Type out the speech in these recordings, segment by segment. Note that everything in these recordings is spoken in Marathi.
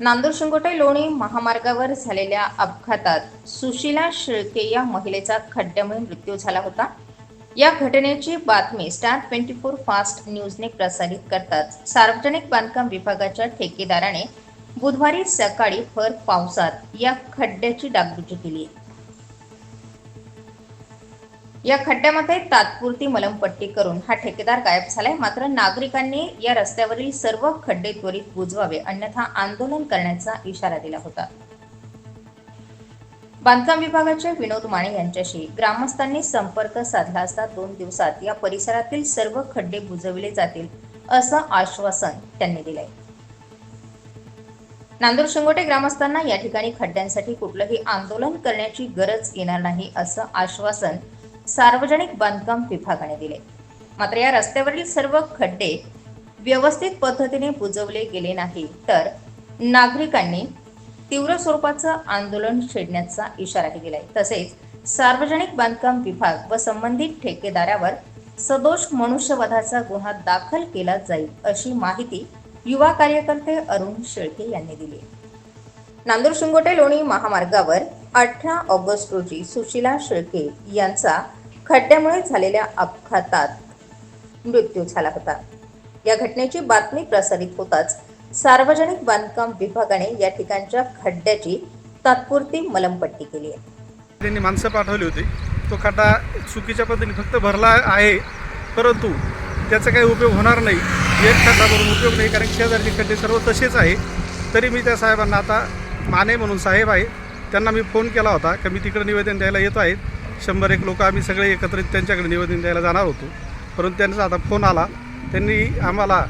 नांदूर शिंगोटे लोणी महामार्गावर झालेल्या अपघातात सुशिला शेळके या महिलेचा खड्ड्यामुळे मृत्यू झाला होता. या घटनेची बातमी स्टार ट्वेंटी फोर फास्ट न्यूजने प्रसारित करताच सार्वजनिक बांधकाम विभागाच्या ठेकेदाराने बुधवारी सकाळी भर पावसात या खड्ड्याची डागडुजी केली. या खड्ड्यामध्ये तात्पुरती मलमपट्टी करून हा ठेकेदार गायब झालाय. मात्र नागरिकांनी या रस्त्यावरील सर्व खड्डे त्वरित बुजवावे अन्यथा आंदोलन करण्याचा इशारा दिला होता. बांधकाम विभागाचे विनोद माने यांच्याशी ग्रामस्थांनी संपर्क साधला असता दोन दिवसात या परिसरातील सर्व खड्डे बुजवले जातील असं आश्वासन त्यांनी दिलंय. नांदूर शिंगोटे ग्रामस्थांना या ठिकाणी खड्ड्यांसाठी कुठलंही आंदोलन करण्याची गरज येणार नाही असं आश्वासन सार्वजनिक बांधकाम विभागाने दिले. मात्र या रस्त्यावरील सर्व खड्डे व्यवस्थित पद्धतीने बुजवले गेले नाही. तर नागरिकांनी तीव्र स्वरूपाचं आंदोलन छेडण्याचा इशाराही दिलाय. तसेच सार्वजनिक बांधकाम विभाग व संबंधित ठेकेदारावर सदोष मनुष्यवधाचा गुन्हा दाखल केला जाईल अशी माहिती युवा कार्यकर्ते अरुण शेळके यांनी दिली. नांदूर शिंगोटे लोणी महामार्गावर अठरा ऑगस्ट रोजी सुशिला शेळके यांचा खड्ड्यामुळे झालेल्या अपघातात मृत्यू झाला होता. या घटनेची बातमी प्रसारित होताच सार्वजनिक बांधकाम विभागाने या ठिकाणच्या खड्ड्याची तात्पुरती मलमपट्टी केली आहे. त्यांनी माणसं पाठवली होती. तो खड्डा चुकीच्या पद्धतीने फक्त भरला आहे परंतु त्याचा काही उपयोग होणार नाही. एक खड्डा भरून उपयोग नाही कारण शेजारचे खड्डे सर्व तसेच आहे. तरी मी त्या साहेबांना आता माने म्हणून साहेब आहे. त्यांना मी फोन केला होता की मी तिकडे निवेदन द्यायला येतो आहेत शंभर एक लोक आम्ही सगळे एकत्रित त्यांच्याकडे निवेदन द्यायला जाणार होतो. परंतु त्यांचा आता फोन आला. त्यांनी आम्हाला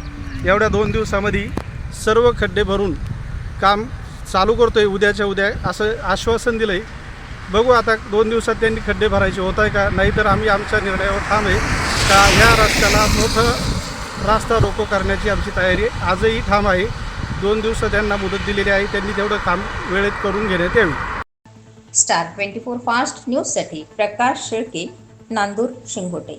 एवढ्या दोन दिवसामध्ये सर्व खड्डे भरून काम चालू करतो आहे उद्याच्या उद्या असं आश्वासन दिलं आहे बघू आता दोन दिवसात त्यांनी खड्डे भरायचे होत आहे का? नाहीतर आम्ही आमच्या निर्णयावर ठाम आहे का ह्या रस्त्याला मोठं रास्ता रोको करण्याची आमची तयारी आजही ठाम आहे. दोन दिवस त्यांना मुदत दिलेली आहे. त्यांनी तेवढं काम वेळेत करून घेण्यात यावी. स्टार ट्वेंटी फोर फास्ट न्यूजसाठी प्रकाश शेळके नांदूर शिंगोटे.